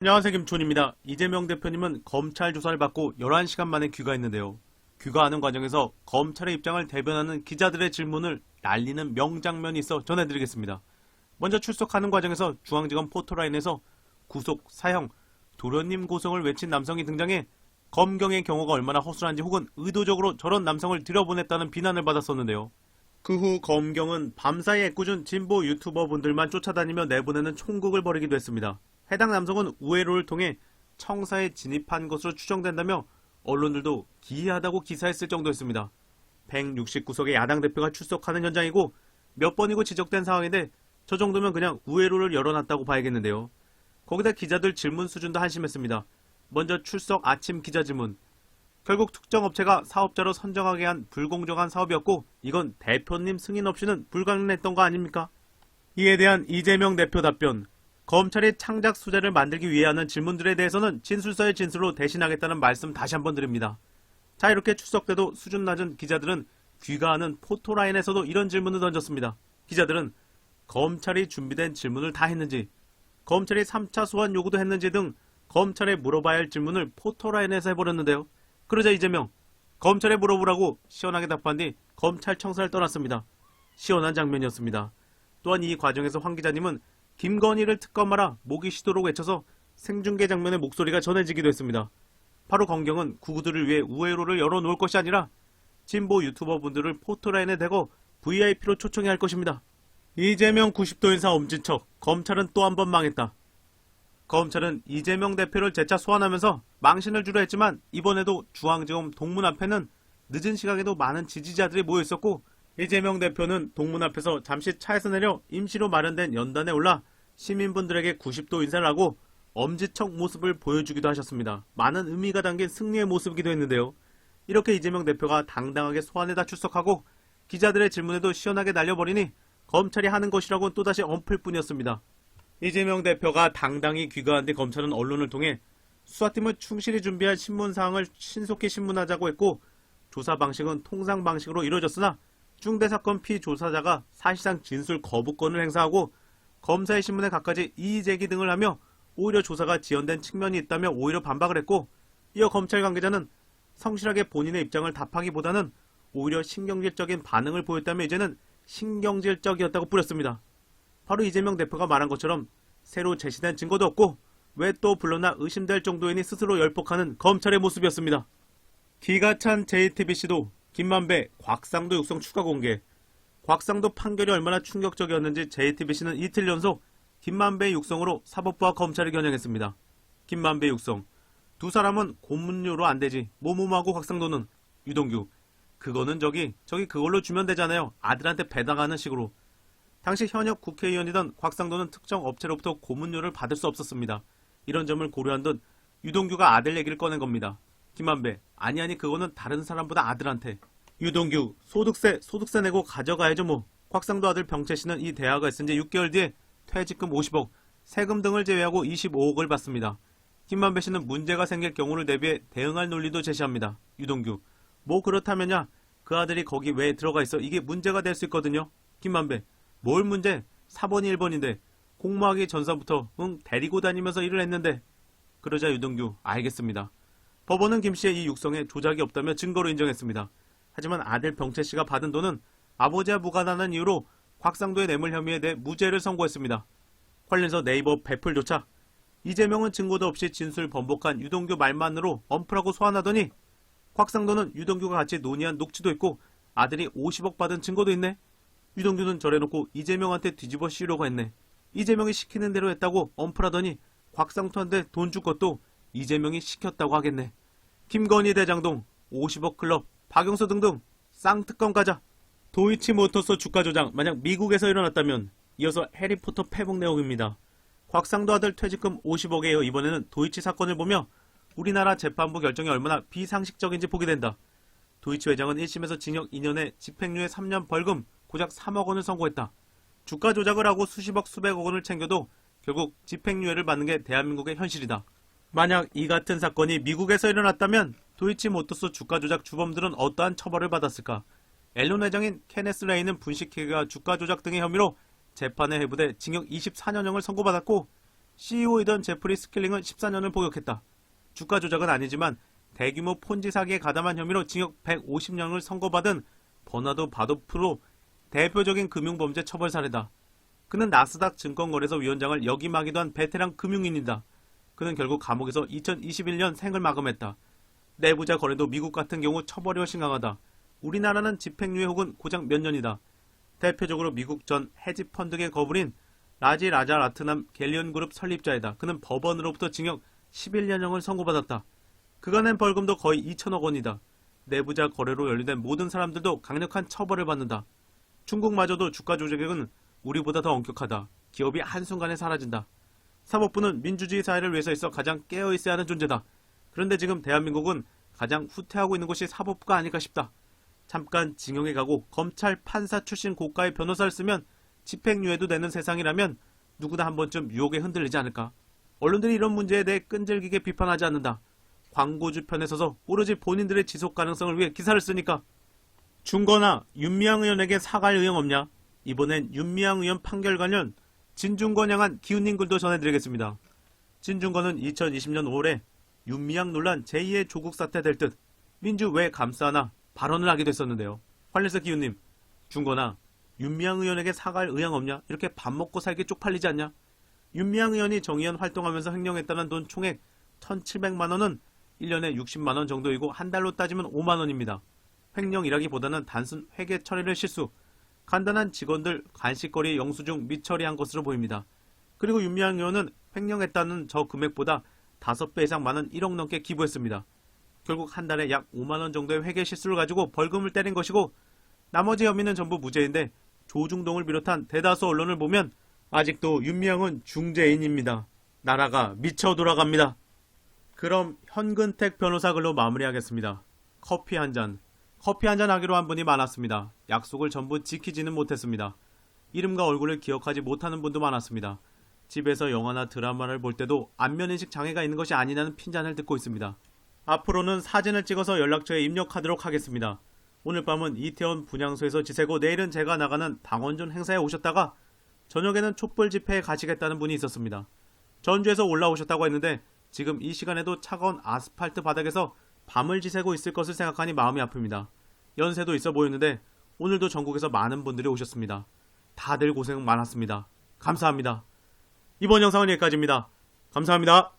안녕하세요 김촌입니다. 이재명 대표님은 검찰 조사를 받고 11시간 만에 귀가했는데요. 귀가하는 과정에서 검찰의 입장을 대변하는 기자들의 질문을 날리는 명장면이 있어 전해드리겠습니다. 먼저 출석하는 과정에서 중앙지검 포토라인에서 구속, 사형, 도련님 고성을 외친 남성이 등장해 검경의 경우가 얼마나 허술한지 혹은 의도적으로 저런 남성을 들여보냈다는 비난을 받았었는데요. 그 후 검경은 밤사이 애꿎은 진보 유튜버 분들만 쫓아다니며 내보내는 총극을 벌이기도 했습니다. 해당 남성은 우회로를 통해 청사에 진입한 것으로 추정된다며 언론들도 기이하다고 기사했을 정도였습니다. 169석의 야당 대표가 출석하는 현장이고 몇 번이고 지적된 상황인데 저 정도면 그냥 우회로를 열어놨다고 봐야겠는데요. 거기다 기자들 질문 수준도 한심했습니다. 먼저 출석 아침 기자 질문. 결국 특정 업체가 사업자로 선정하게 한 불공정한 사업이었고 이건 대표님 승인 없이는 불가능했던 거 아닙니까? 이에 대한 이재명 대표 답변. 검찰이 창작 수재를 만들기 위해 하는 질문들에 대해서는 진술서의 진술로 대신하겠다는 말씀 다시 한번 드립니다. 자 이렇게 추석 때도 수준 낮은 기자들은 귀가하는 포토라인에서도 이런 질문을 던졌습니다. 기자들은 검찰이 준비된 질문을 다 했는지, 검찰이 3차 소환 요구도 했는지 등 검찰에 물어봐야 할 질문을 포토라인에서 해버렸는데요. 그러자 이재명, 검찰에 물어보라고 시원하게 답한 뒤 검찰청사를 떠났습니다. 시원한 장면이었습니다. 또한 이 과정에서 황 기자님은 김건희를 특검하라 모기 시도로 외쳐서 생중계 장면의 목소리가 전해지기도 했습니다. 바로 검경은 구구들을 위해 우회로를 열어놓을 것이 아니라 진보 유튜버 분들을 포토라인에 대고 VIP로 초청해야 할 것입니다. 이재명 90도 인사 엄지척, 검찰은 또 한 번 망했다. 검찰은 이재명 대표를 재차 소환하면서 망신을 주려 했지만 이번에도 중앙지검 동문 앞에는 늦은 시각에도 많은 지지자들이 모여 있었고 이재명 대표는 동문 앞에서 잠시 차에서 내려 임시로 마련된 연단에 올라 시민분들에게 90도 인사를 하고 엄지척 모습을 보여주기도 하셨습니다. 많은 의미가 담긴 승리의 모습이기도 했는데요. 이렇게 이재명 대표가 당당하게 소환에다 출석하고 기자들의 질문에도 시원하게 날려버리니 검찰이 하는 것이라고는 또다시 엉플 뿐이었습니다. 이재명 대표가 당당히 귀가한 뒤 검찰은 언론을 통해 수사팀은 충실히 준비한 신문 사항을 신속히 신문하자고 했고 조사 방식은 통상 방식으로 이루어졌으나 중대 사건 피조사자가 사실상 진술 거부권을 행사하고 검사의 신문에 갖가지 이의 제기 등을 하며 오히려 조사가 지연된 측면이 있다며 오히려 반박을 했고 이어 검찰 관계자는 성실하게 본인의 입장을 답하기보다는 오히려 신경질적인 반응을 보였다며 이제는 신경질적이었다고 뿌렸습니다. 바로 이재명 대표가 말한 것처럼 새로 제시된 증거도 없고 왜 또 불러나 의심될 정도이니 스스로 열폭하는 검찰의 모습이었습니다. 기가 찬 JTBC도 김만배, 곽상도 육성 추가 공개. 곽상도 판결이 얼마나 충격적이었는지 JTBC는 이틀 연속 김만배 육성으로 사법부와 검찰을 겨냥했습니다. 김만배 육성. 두 사람은 고문료로 안 되지. 모모하고 곽상도는 유동규. 그거는 저기 저기 그걸로 주면 되잖아요. 아들한테 배당하는 식으로. 당시 현역 국회의원이던 곽상도는 특정 업체로부터 고문료를 받을 수 없었습니다. 이런 점을 고려한 듯 유동규가 아들 얘기를 꺼낸 겁니다. 김만배, 아니 아니 그거는 다른 사람보다 아들한테. 유동규, 소득세, 소득세 내고 가져가야죠 뭐. 곽상도 아들 병채 씨는 이 대화가 있은 지 6개월 뒤에 퇴직금 50억, 세금 등을 제외하고 25억을 받습니다. 김만배 씨는 문제가 생길 경우를 대비해 대응할 논리도 제시합니다. 유동규, 뭐 그렇다면야 그 아들이 거기 왜 들어가 있어 이게 문제가 될 수 있거든요. 김만배, 뭘 문제? 4번이 1번인데 공모하기 전서부터 응 데리고 다니면서 일을 했는데 그러자 유동규 알겠습니다. 법원은 김 씨의 이 육성에 조작이 없다며 증거로 인정했습니다. 하지만 아들 병채 씨가 받은 돈은 아버지와 무관하는 이유로 곽상도의 뇌물 혐의에 대해 무죄를 선고했습니다. 관련해서 네이버 배플조차 이재명은 증거도 없이 진술 번복한 유동규 말만으로 엄프라고 소환하더니 곽상도는 유동규가 같이 논의한 녹취도 있고 아들이 50억 받은 증거도 있네. 유동규는 저래놓고 이재명한테 뒤집어 씌우려고 했네. 이재명이 시키는 대로 했다고 엄프라더니 곽상도한테 돈 줄 것도 이재명이 시켰다고 하겠네. 김건희 대장동, 50억 클럽, 박영서 등등 쌍특검 가자. 도이치 모터스 주가 조작 만약 미국에서 일어났다면 이어서 해리포터 패북 내용입니다. 곽상도 아들 퇴직금 50억에 이어 이번에는 도이치 사건을 보며 우리나라 재판부 결정이 얼마나 비상식적인지 보게 된다. 도이치 회장은 1심에서 징역 2년에 집행유예 3년 벌금 고작 3억 원을 선고했다. 주가 조작을 하고 수십억 수백억 원을 챙겨도 결국 집행유예를 받는 게 대한민국의 현실이다. 만약 이 같은 사건이 미국에서 일어났다면 도이치모터스 주가 조작 주범들은 어떠한 처벌을 받았을까? 앨런 회장인 케네스 레이는 분식회계와 주가 조작 등의 혐의로 재판에 해부돼 징역 24년형을 선고받았고 CEO이던 제프리 스킬링은 14년을 복역했다. 주가 조작은 아니지만 대규모 폰지 사기에 가담한 혐의로 징역 150년을 선고받은 버나드 바도프로 대표적인 금융범죄 처벌 사례다. 그는 나스닥 증권거래소 위원장을 역임하기도 한 베테랑 금융인이다. 그는 결국 감옥에서 2021년 생을 마감했다. 내부자 거래도 미국 같은 경우 처벌이 훨씬 강하다. 우리나라는 집행유예 혹은 고작 몇 년이다. 대표적으로 미국 전 헤지펀드계 거불인 라지 라자 라트남 갤리언 그룹 설립자이다. 그는 법원으로부터 징역 11년형을 선고받았다. 그가 낸 벌금도 거의 2천억 원이다. 내부자 거래로 연루된 모든 사람들도 강력한 처벌을 받는다. 중국마저도 주가 조작은 우리보다 더 엄격하다. 기업이 한순간에 사라진다. 사법부는 민주주의 사회를 위해서 있어 가장 깨어 있어야 하는 존재다. 그런데 지금 대한민국은 가장 후퇴하고 있는 곳이 사법부가 아닐까 싶다. 잠깐 징용에 가고 검찰 판사 출신 고가의 변호사를 쓰면 집행유예도 되는 세상이라면 누구나 한 번쯤 유혹에 흔들리지 않을까. 언론들이 이런 문제에 대해 끈질기게 비판하지 않는다. 광고주 편에 서서 오로지 본인들의 지속 가능성을 위해 기사를 쓰니까. 중거나 윤미향 의원에게 사과할 의향 없냐? 이번엔 윤미향 의원 판결 관련 진중권 향한 기운님 글도 전해드리겠습니다. 진중권은 2020년 5월에 윤미향 논란 제2의 조국 사태 될 듯 민주 왜 감싸나 발언을 하게 됐었는데요. 관련해서 기훈님, 중거나 윤미향 의원에게 사과할 의향 없냐? 이렇게 밥 먹고 살기 쪽팔리지 않냐? 윤미향 의원이 정의원 활동하면서 횡령했다는 돈 총액 1,700만 원은 1년에 60만 원 정도이고 한 달로 따지면 5만 원입니다. 횡령이라기보다는 단순 회계 처리를 실수, 간단한 직원들 간식거리 영수증 미처리한 것으로 보입니다. 그리고 윤미향 의원은 횡령했다는 저 금액보다 5배 이상 많은 1억 넘게 기부했습니다. 결국 한 달에 약 5만 원 정도의 회계 실수를 가지고 벌금을 때린 것이고 나머지 혐의는 전부 무죄인데 조중동을 비롯한 대다수 언론을 보면 아직도 윤미향은 중재인입니다. 나라가 미쳐 돌아갑니다. 그럼 현근택 변호사 글로 마무리하겠습니다. 커피 한 잔. 커피 한잔 하기로 한 분이 많았습니다. 약속을 전부 지키지는 못했습니다. 이름과 얼굴을 기억하지 못하는 분도 많았습니다. 집에서 영화나 드라마를 볼 때도 안면인식 장애가 있는 것이 아니냐는 핀잔을 듣고 있습니다. 앞으로는 사진을 찍어서 연락처에 입력하도록 하겠습니다. 오늘 밤은 이태원 분향소에서 지새고 내일은 제가 나가는 당원전 행사에 오셨다가 저녁에는 촛불 집회에 가시겠다는 분이 있었습니다. 전주에서 올라오셨다고 했는데 지금 이 시간에도 차가운 아스팔트 바닥에서 밤을 지새고 있을 것을 생각하니 마음이 아픕니다. 연세도 있어 보였는데 오늘도 전국에서 많은 분들이 오셨습니다. 다들 고생 많았습니다. 감사합니다. 이번 영상은 여기까지입니다. 감사합니다.